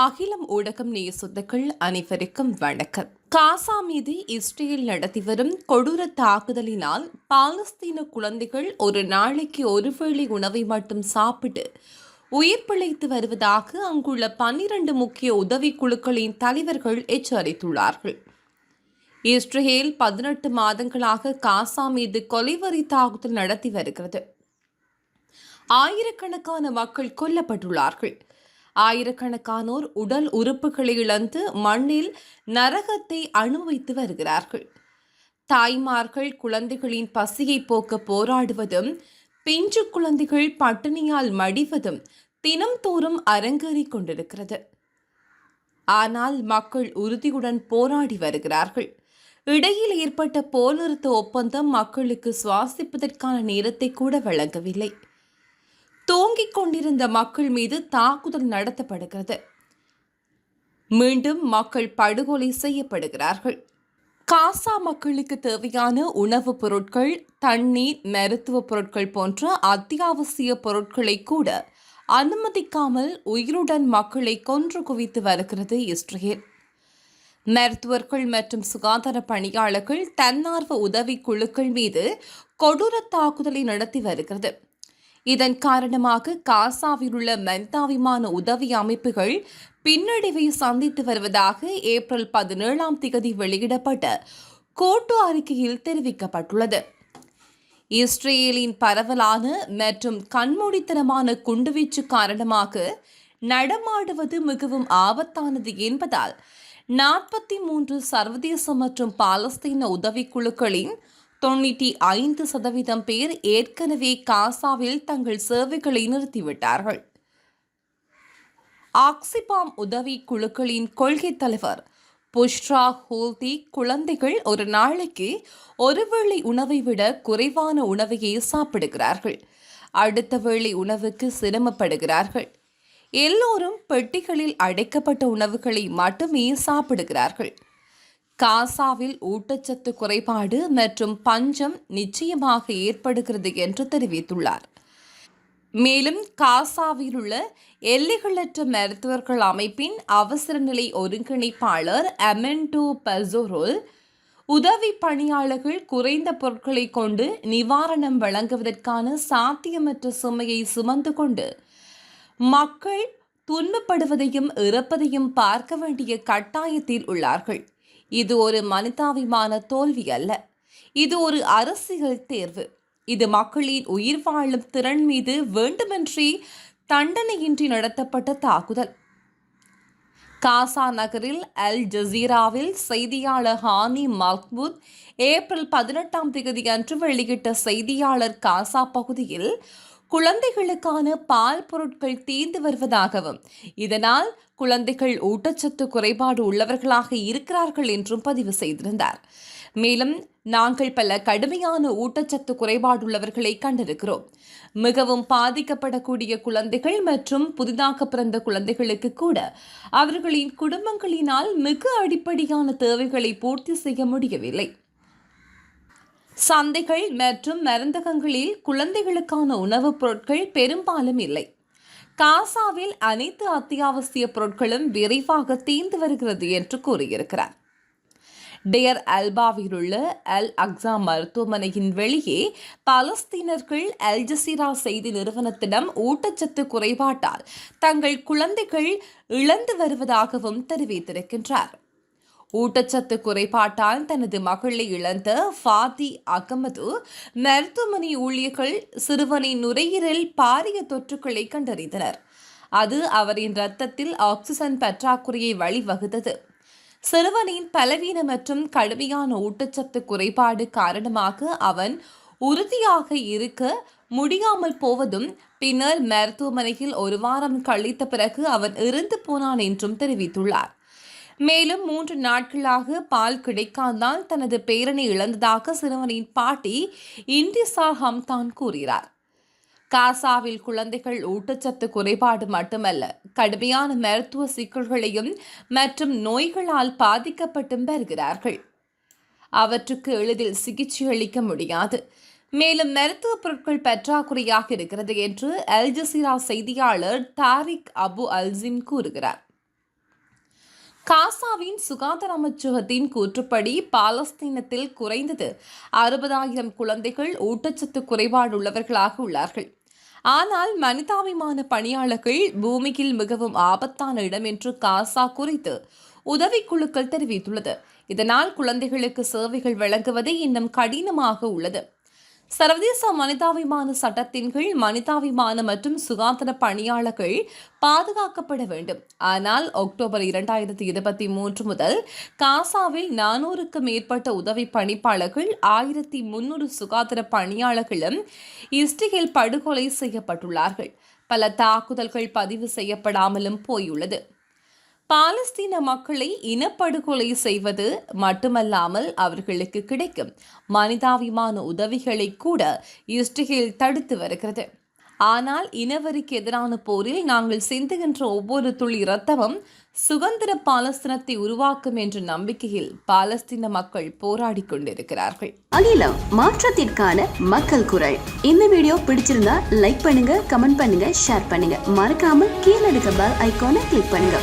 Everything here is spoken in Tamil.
அகிலம் ஊடகம் நேசுத்துக்கள் அனைவருக்கும் வணக்கம். காசா மீது இஸ்ரேல் நடத்தி வரும் கொடூர தாக்குதலினால் பாலஸ்தீன குழந்தைகள் ஒரு நாளைக்கு ஒருவேளை உணவை மட்டும் சாப்பிட்டு உயிர் பிழைத்து வருவதாக அங்குள்ள பன்னிரண்டு முக்கிய உதவி குழுக்களின் தலைவர்கள் எச்சரித்துள்ளார்கள். இஸ்ரேல் பதினெட்டு மாதங்களாக காசா மீது கொலைவரி தாக்குதல் நடத்தி வருகிறது. ஆயிரக்கணக்கான மக்கள் கொல்லப்பட்டுள்ளார்கள். ஆயிரக்கணக்கானோர் உடல் உறுப்புகளை இழந்து மண்ணில் நரகத்தை அனுபவித்து வருகிறார்கள். தாய்மார்கள் குழந்தைகளின் பசியை போக்க போராடுவதும் பிஞ்சு குழந்தைகள் பட்டினியால் மடிவதும் தினம்தோறும் அரங்கேறிக் கொண்டிருக்கிறது. ஆனால் மக்கள் உறுதியுடன் போராடி வருகிறார்கள். இடையில் ஏற்பட்ட போர் நிறுத்த ஒப்பந்தம் மக்களுக்கு சுவாசிப்பதற்கான நேரத்தை கூட வழங்கவில்லை. தூங்கிக் கொண்டிருந்த மக்கள் மீது தாக்குதல் நடத்தப்படுகிறது. மீண்டும் மக்கள் படுகொலை செய்யப்படுகிறார்கள். காசா மக்களுக்கு தேவையான உணவுப் பொருட்கள் தண்ணீர் மருத்துவப் பொருட்கள் போன்ற அத்தியாவசிய பொருட்களை கூட அனுமதிக்காமல் உயிருடன் மக்களை கொன்று குவித்து வருகிறது இஸ்ரேல். மருத்துவர்கள் மற்றும் சுகாதார பணியாளர்கள் தன்னார்வ உதவி குழுக்கள் மீது கொடூர தாக்குதலை நடத்தி வருகிறது. இதன் காரணமாக காசாவில் உள்ள மனிதாபிமான உதவி அமைப்புகள் பின்னடைவை சந்தித்து வருவதாக ஏப்ரல் பதினேழாம் தேதி வெளியிடப்பட்ட கோட்டு அறிக்கையில் தெரிவிக்கப்பட்டுள்ளது. இஸ்ரேலின் பரவலான மற்றும் கண்மூடித்தனமான குண்டுவீச்சு காரணமாக நடமாடுவது மிகவும் ஆபத்தானது என்பதால் நாற்பத்தி மூன்று சர்வதேச மற்றும் பாலஸ்தீன உதவிக்குழுக்களின் தொண்ணூற்றி ஐந்து சதவீதம் பேர் ஏற்கனவே காசாவில் தங்கள் சேவைகளை நிறுத்திவிட்டார்கள். ஆக்சிபாம் உதவி குழுக்களின் கொள்கை தலைவர் புஷ்ரா ஹோல்தி குழந்தைகள் ஒரு நாளைக்கு ஒரு வேளை உணவை விட குறைவான உணவையே சாப்பிடுகிறார்கள். அடுத்த வேளை உணவுக்கு சிரமப்படுகிறார்கள். எல்லோரும் பெட்டிகளில் அடைக்கப்பட்ட உணவுகளை மட்டுமே சாப்பிடுகிறார்கள். காசாவில் ஊட்டச்சத்து குறைபாடு மற்றும் பஞ்சம் நிச்சயமாக ஏற்படுகிறது என்று தெரிவித்துள்ளார். மேலும் காசாவில் உள்ள எல்லைகளற்ற மருத்துவர்கள் அமைப்பின் அவசர நிலை ஒருங்கிணைப்பாளர் அமெண்டோ பசோரோல் உதவி பணியாளர்கள் குறைந்த பொருட்களை கொண்டு நிவாரணம் வழங்குவதற்கான சாத்தியமற்ற சுமையை சுமந்து கொண்டு மக்கள் துன்பப்படுவதையும் இறப்பதையும் பார்க்க வேண்டிய கட்டாயத்தில் உள்ளார்கள். இது ஒரு மனிதாபிமான தோல்வி அல்ல. இது ஒரு அரசியல் தேர்வு. இது மக்களின் உயிர் வாழும் திறன் மீது வேண்டுமென்றே தண்டனையின்றி நடத்தப்பட்ட தாக்குதல். காசா நகரில் அல் ஜசீராவில் செய்தியாளர் ஹானி மக்பூத் ஏப்ரல் பதினெட்டாம் தேதி அன்று வெளியிட்ட செய்தியாளர் காசா பகுதியில் குழந்தைகளுக்கான பால் பொருட்கள் தீர்ந்து வருவதாகவும் இதனால் குழந்தைகள் ஊட்டச்சத்து குறைபாடு உள்ளவர்களாக இருக்கிறார்கள் என்றும் பதிவு செய்திருந்தார். மேலும் நாங்கள் பல கடுமையான ஊட்டச்சத்து குறைபாடுள்ளவர்களை கண்டிருக்கிறோம். மிகவும் பாதிக்கப்படக்கூடிய குழந்தைகள் மற்றும் புதிதாக பிறந்த குழந்தைகளுக்கு கூட அவர்களின் குடும்பங்களினால் மிக அடிப்படையான தேவைகளை பூர்த்தி செய்ய முடியவில்லை. சந்தைகள் மற்றும் மருந்தகங்களில் குழந்தைகளுக்கான உணவுப் பொருட்கள் பெரும்பாலும் இல்லை. காசாவில் அனைத்து அத்தியாவசிய பொருட்களும் விரைவாக தீர்ந்து வருகிறது என்று கூறியிருக்கிறார். டேர் அல்பாவில் உள்ள அல் அக்ஸா மருத்துவமனையின் வெளியே பாலஸ்தீனர்கள் அல் ஜசீரா செய்தி நிறுவனத்திடம் ஊட்டச்சத்து குறைபாட்டால் தங்கள் குழந்தைகள் இழந்து வருவதாகவும் தெரிவித்திருக்கின்றார். ஊட்டச்சத்து குறைபாட்டால் தனது மகளை இழந்த ஃபாதி அகமது மருத்துவமனை ஊழியர்கள் சிறுவனின் நுரையீரல் பாரிய தொற்றுக்களை கண்டறிந்தனர். அது அவரின் இரத்தத்தில் ஆக்சிஜன் பற்றாக்குறையை வழிவகுத்தது. சிறுவனின் பலவீன மற்றும் கடுமையான ஊட்டச்சத்து குறைபாடு காரணமாக அவன் உறுதியாக இருக்க முடியாமல் போவதும் பின்னர் மருத்துவமனையில் ஒரு வாரம் கழித்த பிறகு அவன் இறந்து போனான் என்றும் தெரிவித்துள்ளார். மேலும் மூன்று நாட்களாக பால் கிடைக்காதால் தனது பேரனை இழந்ததாக சிறுவனின் பாட்டி இண்டிசா ஹம்தான் கூறுகிறார். காசாவில் குழந்தைகள் ஊட்டச்சத்து குறைபாடு மட்டுமல்ல கடுமையான மருத்துவ சிக்கல்களையும் மற்றும் நோய்களால் பாதிக்கப்பட்டும் வருகிறார்கள். அவற்றுக்கு எளிதில் சிகிச்சை அளிக்க முடியாது. மேலும் மருத்துவ பொருட்கள் பற்றாக்குறையாக இருக்கிறது என்று அல்ஜசீரா செய்தியாளர் தாரிக் அபு அல்சிம் கூறுகிறார். காசாவின் சுகாதார அமைச்சகத்தின் கூற்றுப்படி பாலஸ்தீனத்தில் குறைந்தது அறுபதாயிரம் குழந்தைகள் ஊட்டச்சத்து குறைபாடு உள்ளவர்களாக உள்ளார்கள். ஆனால் மனிதாபிமான பணியாளர்கள் பூமியில் மிகவும் ஆபத்தான இடம் என்று காசா குறித்து உதவிக்குழுக்கள் தெரிவித்துள்ளது. இதனால் குழந்தைகளுக்கு சேவைகள் வழங்குவது இன்னும் கடினமாக உள்ளது. சர்வதேச மனிதாபிமான சட்டத்தின் கீழ் மனிதாபிமான மற்றும் சுகாதார பணியாளர்கள் பாதுகாக்கப்பட வேண்டும். ஆனால் அக்டோபர் இரண்டாயிரத்தி இருபத்தி மூன்று முதல் காசாவில் நானூறுக்கு மேற்பட்ட உதவி பணிப்பாளர்கள் ஆயிரத்தி முன்னூறு சுகாதார பணியாளர்களும் இஸ்ரேல் படுகொலை செய்யப்பட்டுள்ளார்கள். பல தாக்குதல்கள் பதிவு செய்யப்படாமலும் போயுள்ளது. பாலஸ்தீன மக்களை இனப்படுகொலை செய்வது மட்டுமல்லாமல் அவர்களுக்கு கிடைக்கும் மனிதாபிமான உதவிகளை கூட இஸ்ரேல் தடுத்து வருகிறது. ஆனால் இனவருக்கு எதிரான போரில் நாங்கள் சிந்துகின்ற ஒவ்வொரு துளி இரத்தமும் சுதந்திர பாலஸ்தீனத்தை உருவாக்கும் என்ற நம்பிக்கையில் பாலஸ்தீன மக்கள் போராடி கொண்டிருக்கிறார்கள். அகிலம் மாற்றத்திற்கான மக்கள் குரல். இந்த வீடியோ பிடிச்சிருந்தா லைக் பண்ணுங்க கமெண்ட் பண்ணுங்க ஷேர் பண்ணுங்க. மறக்காம கீழே இருக்க பெல் ஐகானை கிளிக் பண்ணுங்க.